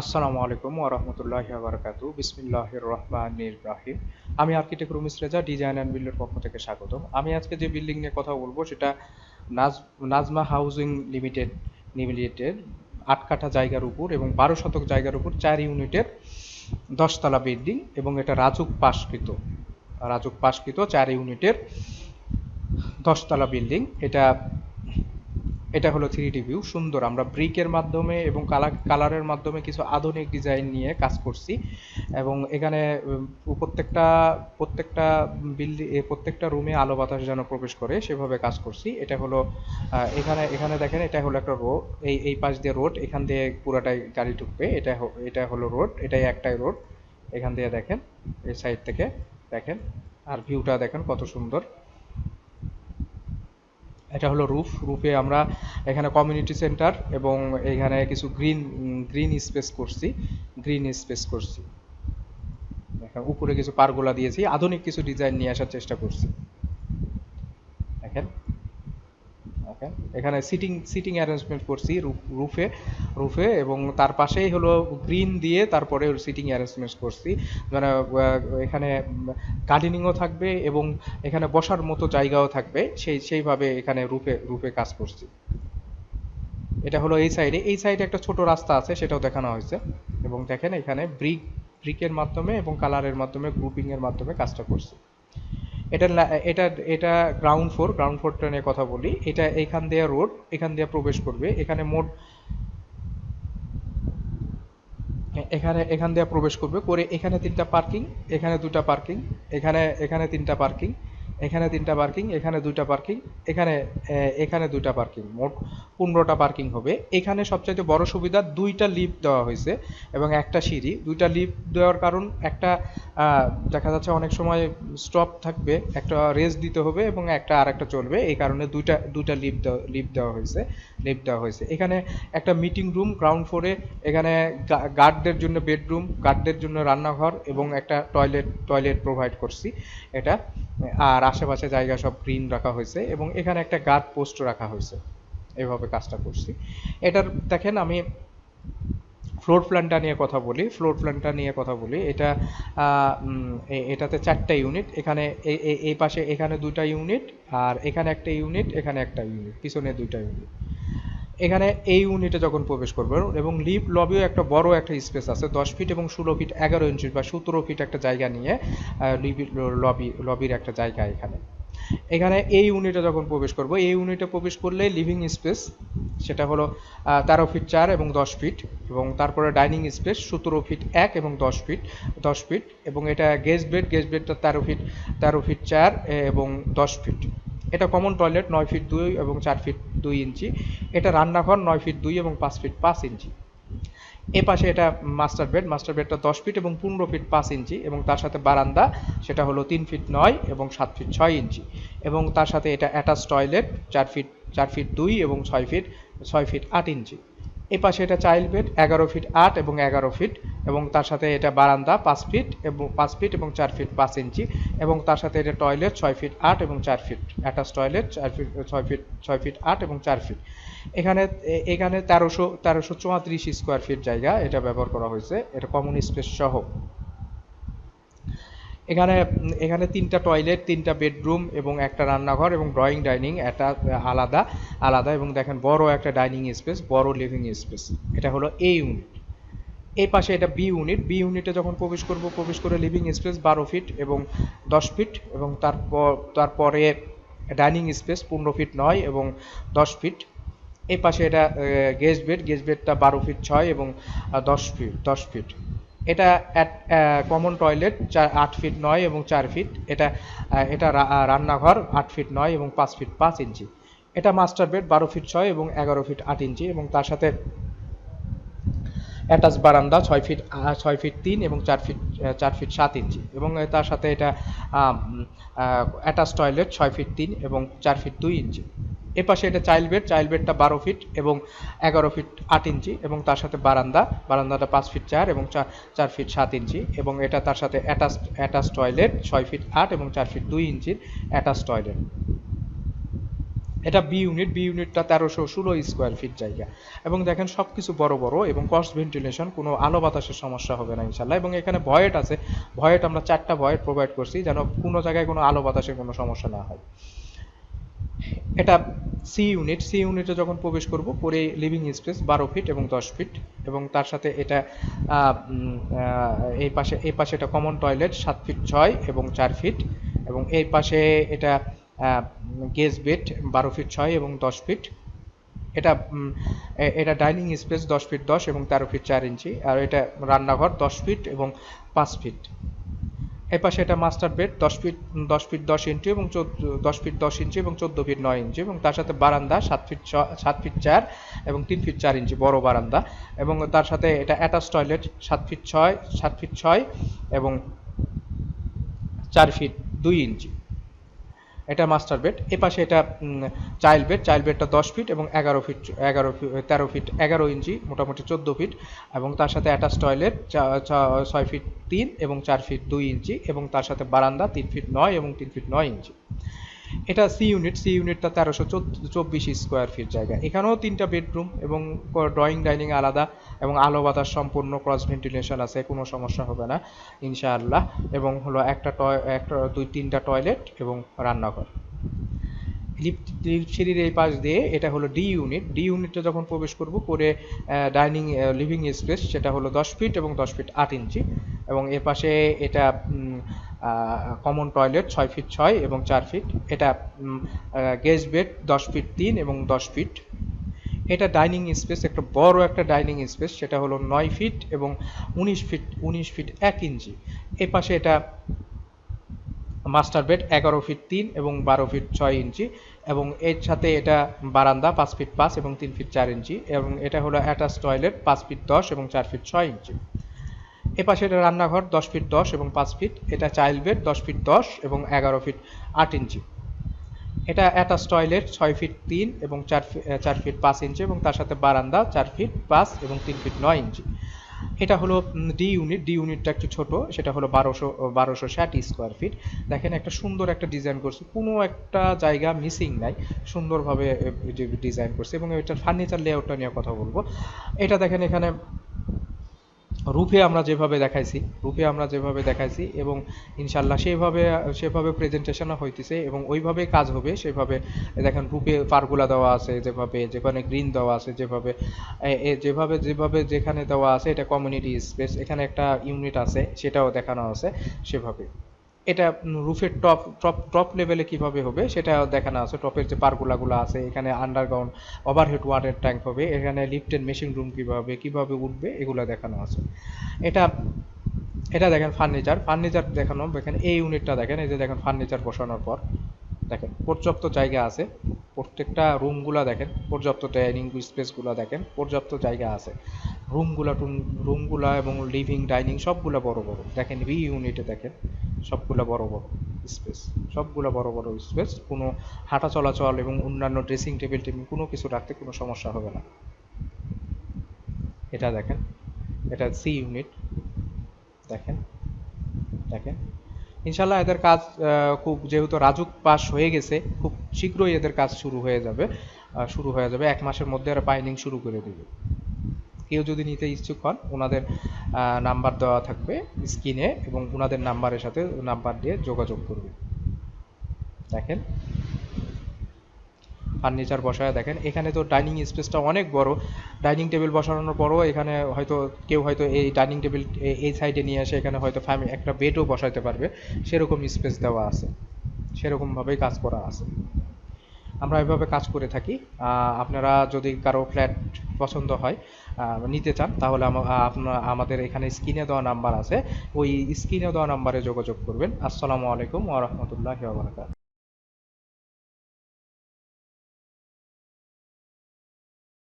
আসসালামু আলাইকুম ওরহমতুল্লাহ বারকাতু বিসমিল্লাহির রহমানির রাহিম। আমি architect Rumis Reza, design and বিল্ডের পক্ষ থেকে স্বাগত আমি আজকে যে বিল্ডিং নিয়ে কথা বলব, সেটা Naz, Nazma housing limited limited আট কাঠা জায়গার উপর এবং বারো শতক জায়গার উপর চার ইউনিটের দশতলা বিল্ডিং এবং এটা রাজুক পাশকৃত। রাজুক পাশকৃত চার ইউনিটের দশতলা বিল্ডিং। এটা এটা হলো থ্রি ডি ভিউ সুন্দর। আমরা ব্রিকের মাধ্যমে এবং কালার কালারের মাধ্যমে কিছু আধুনিক ডিজাইন নিয়ে কাজ করছি। এবং এখানে প্রত্যেকটা প্রত্যেকটা বিল্ডিং প্রত্যেকটা রুমে আলো বাতাস যেন প্রবেশ করে, সেভাবে কাজ করছি। এটা হলো এখানে এখানে দেখেন, এটা হলো একটা রোড এই এই পাশ দিয়ে রোড এখান দিয়ে পুরাটাই গাড়ি ঢুকবে। এটা এটা হলো রোড এটাই একটাই রোড এখান দিয়ে দেখেন, এই সাইড থেকে দেখেন। আর ভিউটা দেখেন কত সুন্দর। এটা হলো রুফ। রুফে আমরা এখানে কমিউনিটি সেন্টার এবং এখানে কিছু গ্রিন গ্রিন স্পেস করছি গ্রিন স্পেস করছি। দেখেন, উপরে কিছু পারগোলা দিয়েছি, আধুনিক কিছু ডিজাইন নিয়ে আসার চেষ্টা করছি। দেখেন। এখানে সিটিং সিটিং অ্যারেঞ্জমেন্ট করছি রুফে রুফে এবং তার পাশেই হলো গ্রিন দিয়ে তারপরে সিটিং অ্যারেঞ্জমেন্ট করছি। মানে এখানে গার্ডেনিংও থাকবে এবং এখানে বসার মতো জায়গাও থাকবে। সেই, সেইভাবে এখানে রুফে রুফে কাজ করছি। এটা হলো এই সাইডে এই সাইডে একটা ছোট রাস্তা আছে, সেটাও দেখানো হয়েছে। এবং দেখেন এখানে ব্রিক ব্রিকের মাধ্যমে এবং কালারের মাধ্যমে গ্রুপিং এর মাধ্যমে কাজটা করছি। এটা এটা এটা গ্রাউন্ড ফ্লোর গ্রাউন্ড ফ্লোরটা নিয়ে কথা বলি। এটা এখান দিয়ে রোড এখান দিয়ে প্রবেশ করবে। এখানে মোট এখানে, এখান দিয়ে প্রবেশ করবে। করে এখানে তিনটা পার্কিং এখানে দুটা পার্কিং এখানে এখানে তিনটা পার্কিং এখানে তিনটা পার্কিং এখানে দুইটা পার্কিং এখানে এখানে দুইটা পার্কিং মোট পনেরোটা পার্কিং হবে। এখানে সবচাইতে বড় সুবিধা দুইটা লিফট দেওয়া হয়েছে এবং একটা সিঁড়ি। দুইটা লিফট দেওয়ার কারণ একটা দেখা যাচ্ছে অনেক সময় স্টপ থাকবে, একটা রেস্ট দিতে হবে এবং একটা আর একটা চলবে। এই কারণে দুইটা দুইটা লিফট দেওয়া লিফট দেওয়া হয়েছে লিফট দেওয়া হয়েছে। এখানে একটা মিটিং রুম গ্রাউন্ড ফ্লোরে এখানে গার্ডদের জন্য বেডরুম গার্ডদের জন্য রান্নাঘর এবং একটা টয়লেট টয়লেট প্রোভাইড করছি এটা। আর আশেপাশে জায়গা সব গ্রিন রাখা হয়েছে এবং এখানে একটা গার্ড পোস্ট রাখা হয়েছে। এভাবে কাজটা করছি। এটার, দেখেন আমি ফ্লোর প্ল্যানটা নিয়ে কথা বলি ফ্লোর প্ল্যানটা নিয়ে কথা বলি। এটা এটাতে চারটা ইউনিট এখানে এই পাশে এখানে দুইটা ইউনিট আর এখানে একটা ইউনিট এখানে একটা ইউনিট পিছনে দুইটা ইউনিট এখানে এই ইউনিটে যখন প্রবেশ করবে এবং লিফট লবিও একটা বড় একটা স্পেস আছে, দশ ফিট এবং ষোলো ফিট এগারো ইঞ্চি বা সতেরো ফিট একটা জায়গা নিয়ে লবি লবির একটা জায়গা এখানে। এখানে এই ইউনিটে যখন প্রবেশ করব, এই ইউনিটে প্রবেশ করলে লিভিং স্পেস সেটা হলো তেরো ফিট চার এবং দশ ফিট এবং তারপরে ডাইনিং স্পেস সতেরো ফিট এক এবং দশ ফিট দশ ফিট এবং এটা গেস্ট বেড গেস্ট বেডটা তেরো ফিট তেরো ফিট চার এবং দশ ফিট এটা কমন টয়লেট নয় ফিট দুই এবং চার ফিট দুই ইঞ্চি। এটা রান্নাঘর, নয় ফিট দুই এবং পাঁচ ফিট পাঁচ ইঞ্চি। এ পাশে এটা মাস্টার বেড মাস্টার বেডটা দশ ফিট এবং পনেরো ফিট পাঁচ ইঞ্চি এবং তার সাথে বারান্দা, সেটা হলো তিন ফিট নয় এবং সাত ফিট ছয় ইঞ্চি। এবং তার সাথে এটা অ্যাটাচ টয়লেট চার ফিট চার ফিট দুই এবং ছয় ফিট ছয় ফিট আট ইঞ্চি। এ পাশে এটা চাইল্ড বেড এগারো ফিট আট এবং এগারো ফিট এবং তার সাথে এটা বারান্দা, পাঁচ ফিট এবং, পাঁচ ফিট এবং চার ফিট পাঁচ ইঞ্চি এবং তার সাথে এটা টয়লেট ছয় ফিট আট এবং চার ফিট অ্যাটাচ টয়লেট চার ফিট ছয় ফিট ছয় ফিট আট এবং চার ফিট এখানে এখানে তেরোশো তেরোশো চুয়াত্রিশ স্কোয়ার ফিট জায়গা এটা ব্যবহার করা হয়েছে, এটা কমন স্পেস সহ। এখানে এখানে তিনটা টয়লেট তিনটা বেডরুম এবং একটা রান্নাঘর এবং ড্রয়িং ডাইনিং এটা আলাদা আলাদা এবং দেখেন বড় একটা ডাইনিং স্পেস বড় লিভিং স্পেস এটা হলো এ ইউনিট এই পাশে এটা বি ইউনিট বি ইউনিটে যখন প্রবেশ করব, প্রবেশ করে লিভিং স্পেস বারো ফিট এবং দশ ফিট এবং তারপর, তারপরে ডাইনিং স্পেস পনেরো ফিট নয় এবং দশ ফিট এই পাশে এটা গেস্ট বেড গেজ বেডটা বারো ফিট ছয় এবং দশ ফিট দশ ফিট এটা কমন টয়লেট চার, আট ফিট নয় এবং চার ফিট এটা এটা রান্নাঘর, আট ফিট নয় এবং পাঁচ ফিট পাঁচ ইঞ্চি। এটা মাস্টার বেড বারো ফিট ছয় এবং এগারো ফিট আট ইঞ্চি এবং তার সাথে অ্যাটাচ বারান্দা ছয় ফিট ছয় ফিট তিন এবং চার ফিট চার ফিট সাত ইঞ্চি এবং তার সাথে এটা অ্যাটাচ টয়লেট ছয় ফিট তিন এবং চার ফিট দুই ইঞ্চি। এ পাশে এটা চাইল্ড বেড চাইল্ড বেডটা বারো ফিট এবং এগারো ফিট আট ইঞ্চি এবং তার সাথে বারান্দা, বারান্দাটা পাঁচ ফিট চার এবং চার চার ফিট সাত ইঞ্চি এবং এটা তার সাথে অ্যাটাচ অ্যাটাচ টয়লেট ছয় ফিট আট এবং চার ফিট দুই ইঞ্চির অ্যাটাচ টয়লেট এটা বি ইউনিট বি ইউনিটটা তেরোশো ষোলো স্কোয়ার ফিট জায়গা। এবং দেখেন সব কিছু বড় বড় এবং কস্ট ভেন্টিলেশন কোনো আলো বাতাসের সমস্যা হবে না ইনশাল্লাহ এবং এখানে ভয়েট আছে ভয়েট আমরা চারটা ভয়েট প্রোভাইড করছি যেন কোনো জায়গায় কোনো আলো বাতাসের কোনো সমস্যা না হয়। এটা সি ইউনিট সি ইউনিটে যখন প্রবেশ করব করে লিভিং স্পেস বারো ফিট এবং দশ ফিট এবং তার সাথে এটা এই পাশে এই পাশে এটা কমন টয়লেট সাত ফিট ছয় এবং চার ফিট এবং এই পাশে এটা গেজ বেড বারো ফিট ছয় এবং দশ ফিট এটা এটা ডাইনিং স্পেস দশ ফিট দশ এবং তেরো ফিট চার ইঞ্চি, আর এটা রান্নাঘর দশ ফিট এবং পাঁচ ফিট এই পাশে এটা মাস্টার বেড দশ ফিট দশ ফিট দশ ইঞ্চি এবং দশ ফিট দশ ইঞ্চি এবং চোদ্দ ফিট নয় ইঞ্চি এবং তার সাথে বারান্দা সাত ফিট সাত ফিট চার এবং তিন ফিট চার ইঞ্চি বড় বারান্দা এবং তার সাথে এটা অ্যাটাচ টয়লেট সাত ফিট ছয়, সাত ফিট ছয় এবং চার ফিট দুই ইঞ্চি এটা মাস্টার বেড এ পাশে এটা চাইল্ড বেড চাইল্ড বেডটা দশ ফিট এবং এগারো ফিট এগারো তেরো ফিট এগারো ইঞ্চি, মোটামুটি চোদ্দ ফিট এবং তার সাথে অ্যাটাচ টয়লেট ছয় ফিট তিন এবং চার ফিট দুই ইঞ্চি এবং তার সাথে বারান্দা তিন ফিট নয় এবং তিন ফিট নয় ইঞ্চি। এটা সি ইউনিট সি ইউনিটটা তেরোশো চব্বিশ স্কোয়ার ফিট জায়গা। এখানেও তিনটা বেডরুম এবং ড্রয়িং ডাইনিং আলাদা এবং আলো বাতাস সম্পূর্ণ ক্রস ভেন্টিলেশন আছে, কোনো সমস্যা হবে না, ইনশাআল্লাহ। এবং হলো একটা টয় একটা, দুই, তিনটা টয়লেট এবং রান্নাঘর। লিফট লিফট সিঁড়ির এই পাশ দিয়ে এটা হলো ডি ইউনিট ডি ইউনিটে যখন প্রবেশ করব, করে ডাইনিং লিভিং স্পেস সেটা হলো দশ ফিট এবং দশ ফিট আট ইঞ্চি এবং এ পাশে এটা কমন টয়লেট ছয় ফিট ছয় এবং চার ফিট এটা গেস্ট বেড দশ ফিট তিন এবং দশ ফিট এটা ডাইনিং স্পেস একটা বড় একটা ডাইনিং স্পেস সেটা হলো নয় ফিট এবং উনিশ ফিট উনিশ ফিট এক ইঞ্চি। এ পাশে এটা মাস্টার বেড এগারো ফিট তিন এবং বারো ফিট ছয় ইঞ্চি এবং এর সাথে এটা বারান্দা পাঁচ ফিট পাঁচ এবং তিন ফিট চার ইঞ্চি এবং এটা হলো অ্যাটাচ টয়লেট পাঁচ ফিট দশ এবং চার ফিট ছয় ইঞ্চি। এ পাশে এটা রান্নাঘর দশ ফিট দশ এবং পাঁচ ফিট এটা চাইল্ড বেড দশ ফিট দশ এবং এগারো ফিট আট ইঞ্চি। এটা অ্যাটাচ টয়লেট ছয় ফিট তিন এবং চার ফি- আহ, চার ফিট পাঁচ ইঞ্চি এবং তার সাথে বারান্দা চার ফিট পাঁচ এবং তিন ফিট নয় ইঞ্চি। এটা হলো ডি ইউনিট ডি ইউনিটটা একটু ছোট, সেটা হলো বারোশো বারোশো ষাট স্কোয়ার ফিট দেখেন একটা সুন্দর একটা ডিজাইন করছে, কোনো একটা জায়গা মিসিং নাই, সুন্দরভাবে ডিজাইন করছে, এবং এটার ফার্নিচার লেআউটটা নিয়ে কথা বলব। এটা দেখেন এখানে রূপে আমরা যেভাবে দেখাইছি, রূপে আমরা যেভাবে দেখাইছি এবং ইনশাল্লাহ সেভাবে সেভাবে প্রেজেন্টেশনও হইতেছে এবং ওইভাবে কাজ হবে, সেভাবে দেখেন রূপে পারগুলা দেওয়া আছে, যেভাবে, যেখানে গ্রিন দেওয়া আছে, যেভাবে যেভাবে যেভাবে যেখানে দেওয়া আছে, এটা কমিউনিটি স্পেস এখানে একটা ইউনিট আছে, সেটাও দেখানো আছে, সেভাবে। এটা রুফের টপ টপ টপ লেভেলে কীভাবে হবে সেটা দেখানো আছে। টপের যে পারগুলাগুলো আছে, এখানে আন্ডারগ্রাউন্ড ওভারহেড ওয়াটার ট্যাঙ্ক হবে, এখানে লিফটের মেশিন রুম কীভাবে কীভাবে উঠবে, এগুলো দেখানো আছে। এটা এটা দেখেন ফার্নিচার ফার্নিচার দেখানো, দেখেন এই ইউনিটটা দেখেন, এই যে দেখেন ফার্নিচার বসানোর পর। দেখেন, পর্যাপ্ত জায়গা আছে, প্রত্যেকটা রুমগুলা দেখেন, পর্যাপ্ত ডাইনিং স্পেসগুলো দেখেন, পর্যাপ্ত জায়গা আছে। রুমগুলা রুমগুলা এবং লিভিং ডাইনিং সবগুলা বড় বড়। দেখেন বি ইউনিটে দেখেন সবগুলা বড় বড় স্পেস সবগুলা বড় বড় স্পেস কোনো হাঁটা চলাচল এবং অন্যান্য ড্রেসিং টেবিল টেবিল কোনো কিছু রাখতে কোনো সমস্যা হবে না। এটা দেখেন, এটা সি ইউনিট দেখেন দেখেন। ইনশাল্লাহ এদের কাজ খুব যেহেতু রাজুক পাস হয়ে গেছে, খুব শীঘ্রই এদের কাজ শুরু হয়ে যাবে শুরু হয়ে যাবে। এক মাসের মধ্যে এরা বাইনিং শুরু করে দেবে। কেউ যদি নিতে ইচ্ছুক হন, ওনাদের নাম্বার দেওয়া থাকবে স্ক্রিনে এবং ওনাদের নাম্বারের সাথে নাম্বার দিয়ে যোগাযোগ করবে। দেখেন। ফার্নিচার বসায়, দেখেন। এখানে তো ডাইনিং স্পেসটা অনেক বড়। ডাইনিং টেবিল বসানোর পরও এখানে হয়তো কেউ হয়তো এই ডাইনিং টেবিল এই সাইডে নিয়ে এসে এখানে হয়তো ফ্যামিলি একটা বেডও বসাইতে পারবে। সেরকম স্পেস দেওয়া আছে। সেরকমভাবেই কাজ করা আছে। আমরা এভাবে কাজ করে থাকি। আপনারা যদি কারও ফ্ল্যাট পছন্দ হয় নিতে চান, তাহলে আপনার, আমাদের এখানে স্ক্রিনে দেওয়া নাম্বার আছে। ওই স্ক্রিনে দেওয়া নাম্বারে যোগাযোগ করবেন। আসসালামু আলাইকুম ওয়া বারাকাতুহু।